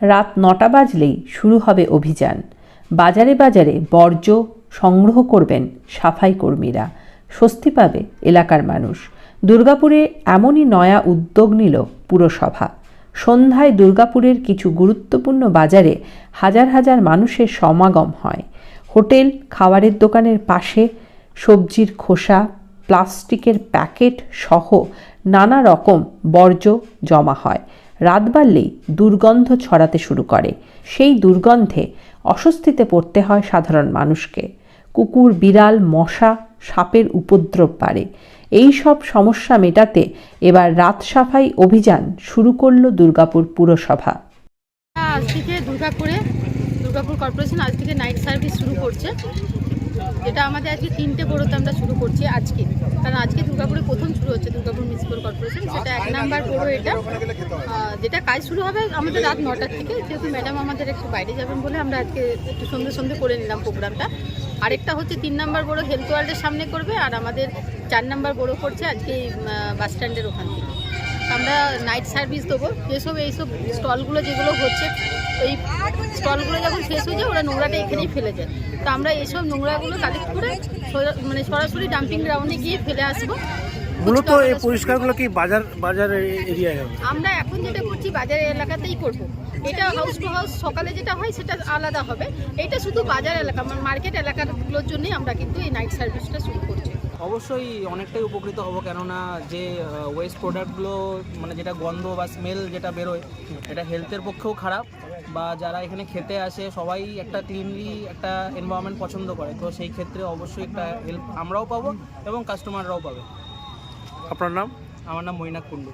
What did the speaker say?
রাত নটা বাজলেই শুরু হবে অভিযান। বাজারে বাজারে বর্জ্য সংগ্রহ করবেন সাফাই কর্মীরা। স্বস্তি পাবে এলাকার মানুষ। দুর্গাপুরে এমনই নয়া উদ্যোগ নিল পুরসভা। সন্ধ্যায় দুর্গাপুরের কিছু গুরুত্বপূর্ণ বাজারে হাজার হাজার মানুষের সমাগম হয়। হোটেল, খাবারের দোকানের পাশে সবজির খোসা, প্লাস্টিকের প্যাকেট সহ নানা রকম বর্জ্য জমা হয়। রাত বাড়লেই দুর্গন্ধ ছড়াতে শুরু করে। সেই দুর্গন্ধে অস্বস্তিতে পড়তে হয় সাধারণ মানুষকে। কুকুর, বিড়াল, মশা, সাপের উপদ্রব বাড়ে। এই সব সমস্যা মেটাতে এবার রাত সাফাই অভিযান শুরু করল দুর্গাপুর পুরসভা। আজ থেকে দুর্গাপুরে, দুর্গাপুর কর্পোরেশন আজ থেকে নাইট সার্ভিস শুরু করছে। যেটা আমাদের আজকে তিনটে বড়োতে আমরা শুরু করছি আজকে। কারণ আজকে দুর্গাপুরে প্রথম শুরু হচ্ছে সেটা এক এটা। যেটা কাজ শুরু হবে আমাদের রাত নটার থেকে যেহেতু ম্যাডাম আমাদের একটু বাইরে যাবেন বলে আমরা আজকে একটু সন্ধে সন্ধে করে নিলাম প্রোগ্রামটা। আরেকটা হচ্ছে তিন নাম্বার বড়ো হেলথ ওয়ার্ল্ডের সামনে করবে, আর আমাদের চার নাম্বার বড়ো করছে আজকে বাস স্ট্যান্ডের ওখান থেকে। আমরা নাইট সার্ভিস দেবো যেসব এইসব স্টলগুলো যেগুলো হচ্ছে এই স্টলগুলো যখন শেষ হয়ে যায়, ওরা নোংরাটা এখানেই ফেলে যায়। তো আমরা এইসব নোংরাগুলো কালেক্ট করে মানে সরাসরি ডাম্পিং গ্রাউন্ডে গিয়ে ফেলে আসব। মূলত এই পরিষ্কারগুলো কি বাজার বাজার এরিয়ায় হবে? আমরা এখন যেটা করছি বাজার এলাকাতেই করব। এটা হাউস টু হাউস সকালে যেটা হয় সেটা আলাদা হবে। এটা শুধু বাজার এলাকা মানে মার্কেট এলাকাগুলোর জন্যই আমরা কিন্তু এই নাইট সার্ভিসটা শুরু করছি। অবশ্যই অনেকটাই উপকৃত হব কেননা যে ওয়েস্ট প্রোডাক্টগুলো মানে যেটা গন্ধ বা স্মেল যেটা বেরোয় এটা হেলথের পক্ষেও খারাপ। বা যারা এখানে খেতে আসে সবাই একটা ক্লিনলি একটা এনভায়রনমেন্ট পছন্দ করে। তো সেই ক্ষেত্রে অবশ্যই একটা হেল্প আমরাও পাবো এবং কাস্টমাররাও পাবে। আপনার নাম? আমার নাম মৈনাক কুণ্ডু।